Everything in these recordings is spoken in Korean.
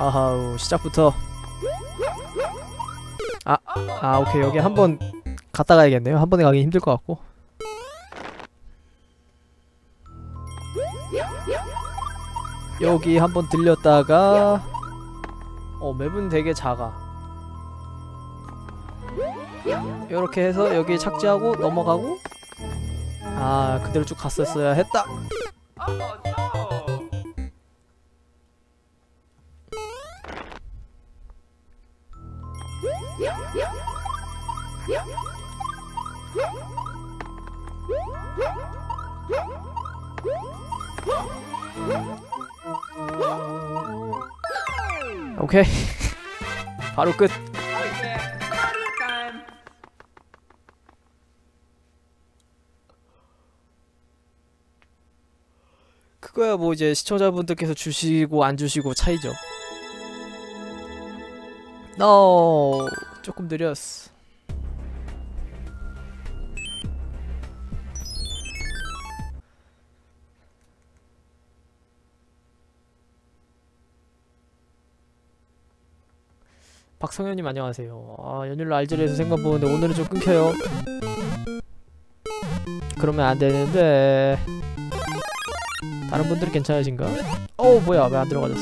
아하우 시작부터. 아, 아 오케이. 여기 한 번 갔다 가야겠네요. 한 번에 가기 힘들 것 같고. 여기 한 번 들렸다가 어 맵은 되게 작아. 이렇게 해서 여기 착지하고 넘어가고 아 그대로 쭉 갔었어야 했다 오케이. 바로 끝. 그거야 뭐 이제 시청자분들께서 주시고 안 주시고 차이죠. 너 조금 느렸어 박성현님 안녕하세요 아 연휴로 알제리에서 생각 보는데 오늘은 좀 끊겨요 그러면 안 되는데 다른 분들은 괜찮으신가? 어 뭐야 왜 안 들어가졌어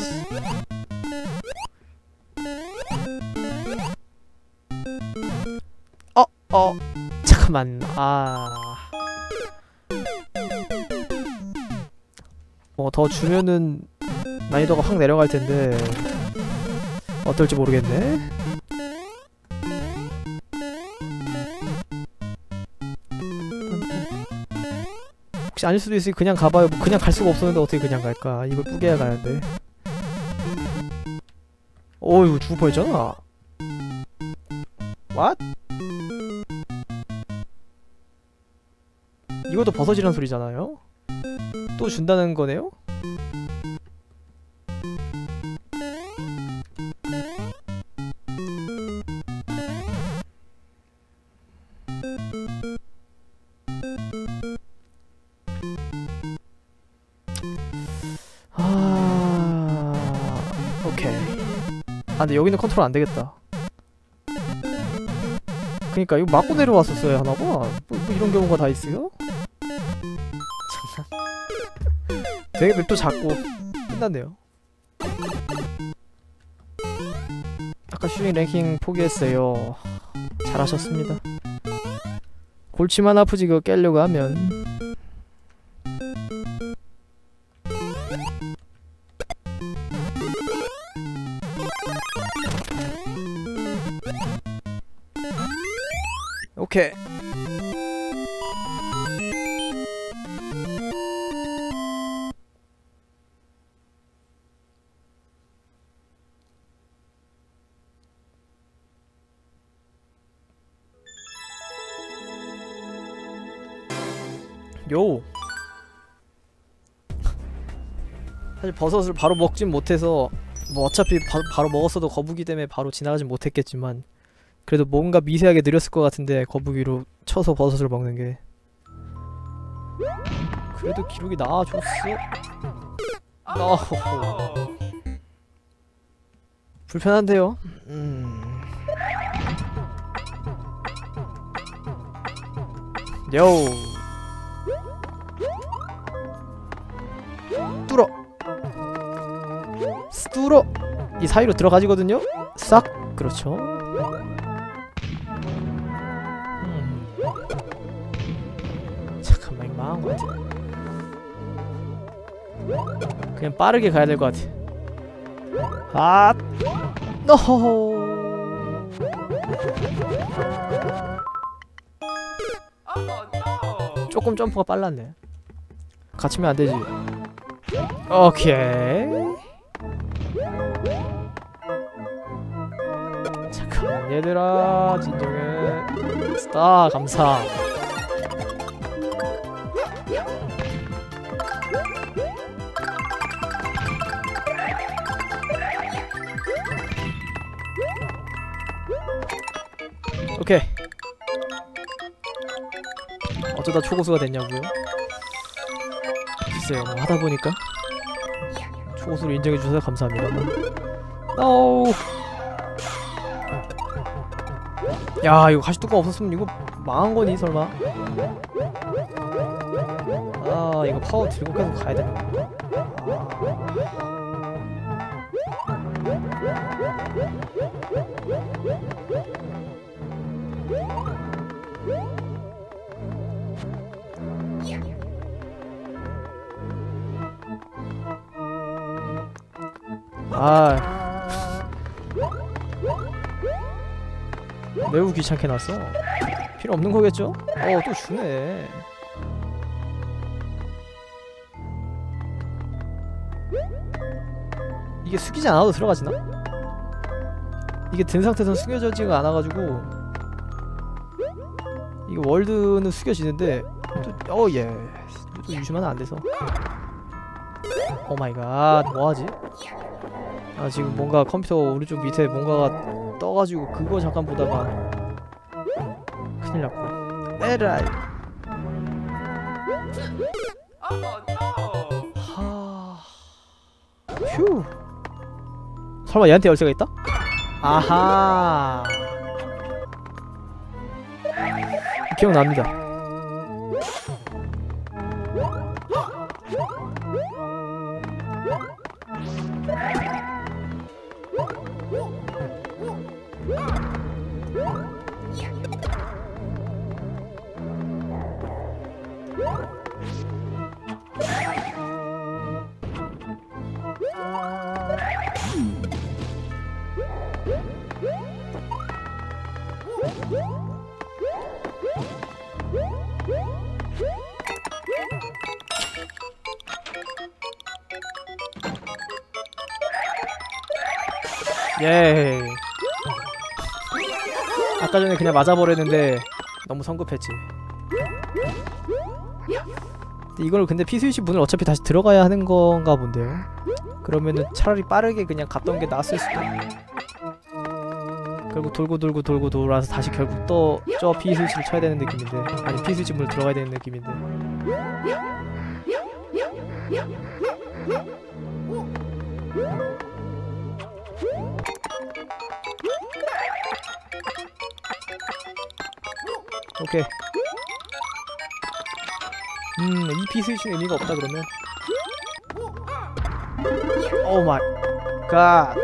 어! 어! 잠깐만 아... 뭐 더 주면은 난이도가 확 내려갈 텐데 어떨지 모르겠네 혹시 아닐 수도 있으니 그냥 가봐요 뭐 그냥 갈 수가 없었는데 어떻게 그냥 갈까 이걸 뿌개야 가는데 어이구 죽을 뻔했잖아 What? 이것도 버섯이란 소리잖아요? 또 준다는 거네요? 근데 여기는 컨트롤 안 되겠다. 그니까 이거 맞고 내려왔었어야 하나봐 뭐, 뭐 이런 경우가 다 있어요? 참나 되게 맵도 작고 끝났네요. 아까 슈링 랭킹 포기했어요. 잘하셨습니다. 골치만 아프지 그거 깨려고 하면 오케이 요. 사실 버섯을 바로 먹진 못해서 뭐 어차피 바, 바로 먹었어도 거북이 때문에 바로 지나가진 못했겠지만 그래도 뭔가 미세하게 느렸을 것 같은데 거북이로 쳐서 버섯을 먹는 게. 그래도 기록이 나와줬어. 어허허 불편한데요? 음. 요. 뚫어. 뚫어. 이 사이로 들어가지거든요. 싹. 그렇죠 망한 것 같아. 그냥 빠르게 가야 될 것 같아. 아 노호. 조금 점프가 빨랐네. 갇히면 안 되지. 오케이. 얘들아 진정해. 스타 감사 어쩌다 초고수가 됐냐고요? 글쎄요 뭐 하다보니까 초고수를 인정해주셔서 감사합니다. 어우. 야 이거 가시 뚜껑 없었으면 이거 망한 거니 설마? 아 이거 파워 들고 계속 가야 되는 건가 아 매우 귀찮게 났어 필요 없는 거겠죠? 어 또 주네 이게 숙이지 않아도 들어가지나? 이게 든 상태에서 숙여지지가 않아가지고 이게 월드는 숙여지는데 또, 어, 예. 또 유심하면 안 돼서. 오 마이 갓. 뭐 하지? 아, 지금 뭔가 컴퓨터 오른쪽 밑에 뭔가가 떠가지고 그거 잠깐 보다가 큰일 났고. 에라이. 하. 휴. 설마 얘한테 열쇠가 있다? 아하. 기억납니다. 예. 아까 전에 그냥 맞아버렸는데 너무 성급했지. 이걸 근데 피스위치 문을 어차피 다시 들어가야 하는 건가 본데요. 그러면은 차라리 빠르게 그냥 갔던 게 나았을 수도. 결국 돌고 돌고 돌고 돌아서 다시 결국 또 저 피스위치를 쳐야 되는 느낌인데 아니 피스위치 문을 들어가야 되는 느낌인데. 오케이. 음, 이 피스위치는 의미가 없다 그러면. 오 마이 갓.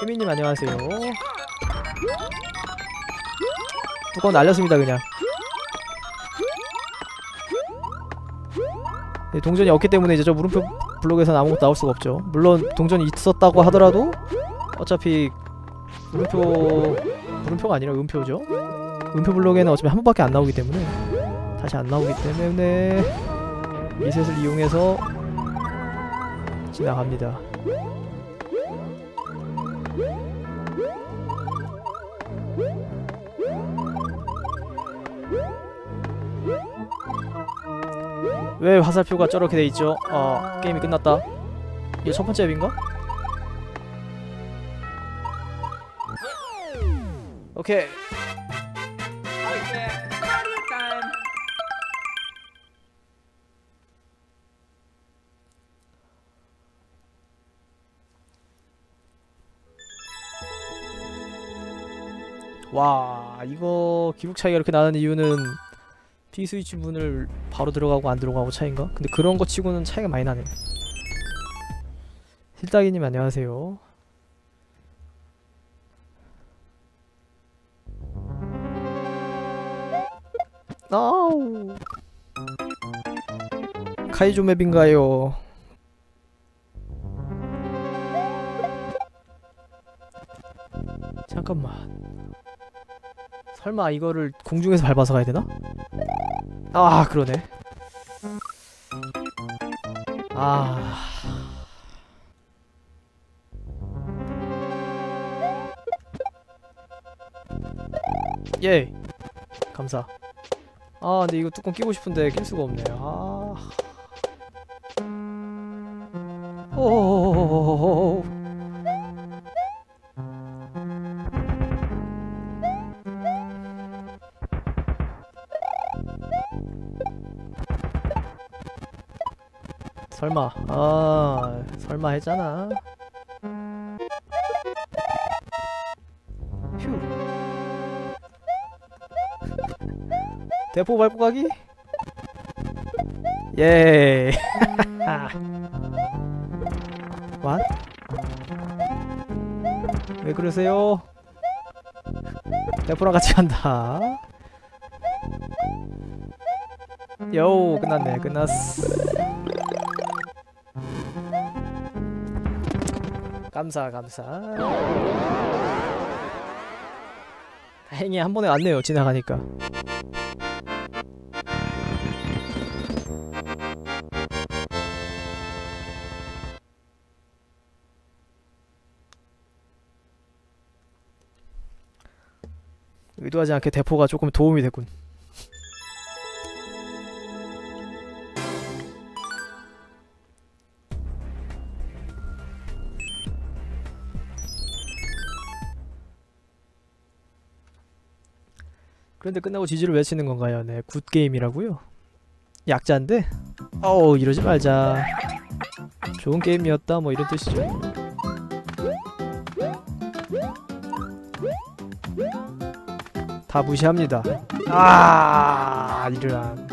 혜민님 안녕하세요. 뚜껑 날렸습니다 그냥. 네, 동전이 없기 때문에 이제 저 물음표 블록에서는 아무것도 나올 수가 없죠. 물론 동전이 있었다고 하더라도 어차피 물음표 물음표가 아니라 음표죠. 음표 블록에는 어차피 한 번밖에 안 나오기 때문에 다시 안 나오기 때문에 리셋을 이용해서 지나갑니다. 왜 화살표가 저렇게 돼 있죠? 어, 게임이 끝났다. 이게 첫 번째 앱인가? 오케이. 와, 이거 기록 차이가 이렇게 나는 이유는 P 스위치 문을 바로 들어가고 안 들어가고 차인가? 근데 그런 거 치고는 차이가 많이 나네. 힐따기님 안녕하세요. 아우. 카이조 맵인가요? 잠깐만. 설마 이거를 공중에서 밟아서 가야 되나? 아 그러네. 아. 예! 감사. 아 근데 이거 뚜껑 끼고 싶은데 낄 수가 없네. 아. 오오오오오오 설마. 아 설마 했잖아. 휴. 대포 밟고 가기? 예. 왓? 왜 그러세요? 대포랑 같이 간다. 요 끝났네. 끝났어 감사 감사. 다행히 한 번에 왔네요 지나가니까. 의도하지 않게 대포가 조금 도움이 됐군 그런데 끝나고 지지를 외치는 건가요? 네, 굿게임이라고요? 약자인데? 어우 이러지 말자 좋은 게임이었다 뭐 이런 뜻이죠 다 무시합니다 아 이런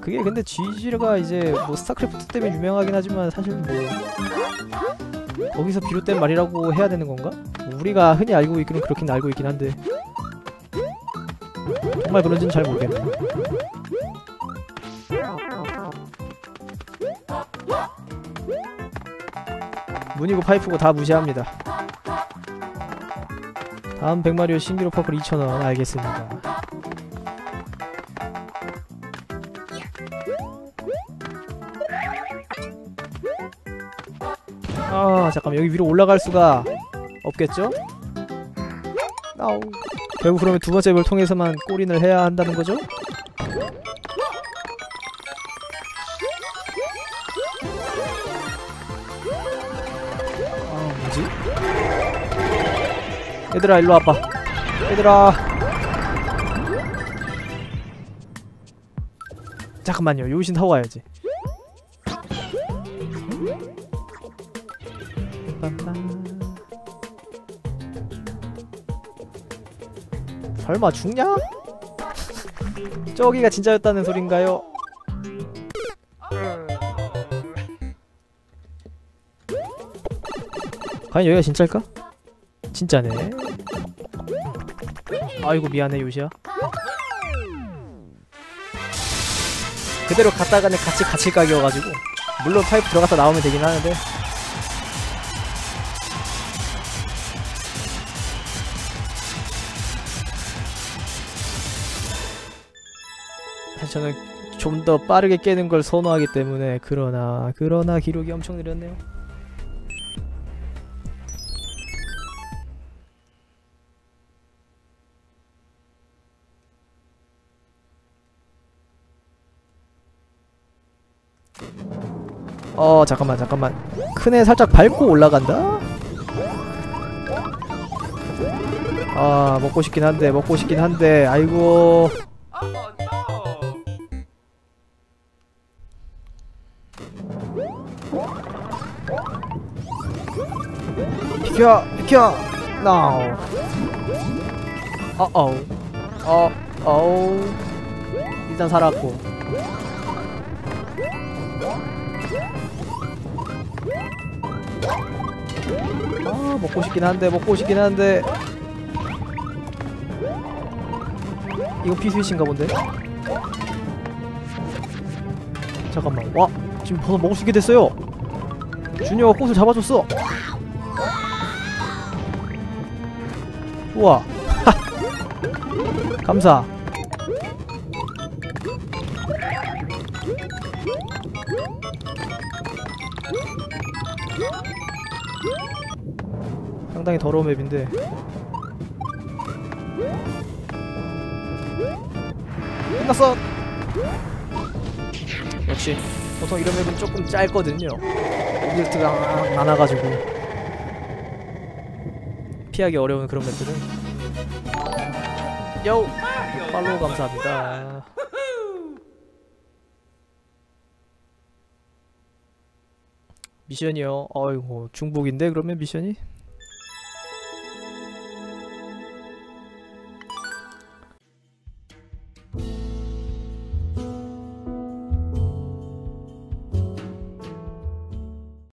그게 근데 GG가 이제 뭐 스타크래프트 때문에 유명하긴 하지만 사실 뭐 거기서 비롯된 말이라고 해야 되는 건가? 뭐 우리가 흔히 알고 있기는 그렇긴 알고 있긴 한데 정말 그런지는 잘 모르겠네. 문이고 파이프고 다 무시합니다. 다음 100마리오 신기록 퍼플 2,000원 알겠습니다. 아 잠깐 여기 위로 올라갈 수가 없겠죠? 아우 결국 그러면 두 번째 맵을 통해서만 골인을 해야 한다는 거죠? 아 뭐지? 얘들아 일로 와봐 얘들아 잠깐만요 요신 타고 가야지 설마 죽냐? 저기가 진짜였다는 소린가요? 과연 여기가 진짜일까? 진짜네 아이고 미안해 요시야 그대로 갔다가는 같이 갇힐 각이어가지고 물론 파이프 들어갔다 나오면 되긴 하는데 저는 좀 더 빠르게 깨는 걸 선호하기 때문에 그러나 그러나 기록이 엄청 느렸네요. 어 잠깐만 잠깐만. 큰 애 살짝 밟고 올라간다? 아 먹고 싶긴 한데 먹고 싶긴 한데 아이고 비켜 비켜. Now 어어 어 어 일단 살았고. 아 먹고 싶긴 한데 먹고 싶긴 한데. 이거 피스위치인가 본데? 잠깐만. 와 지금 벌써 먹을 수 있게 됐어요. 준이가 꽃을 잡아줬어 우와. 감사. 상당히 더러운 맵인데. 끝났어. 역시 보통 이런 맵은 조금 짧거든요. 오브젝트가 많아가지고 피하기 어려운 그런 맵들은 요! 팔로우 감사합니다 미션이요? 아이고 중복인데 그러면 미션이?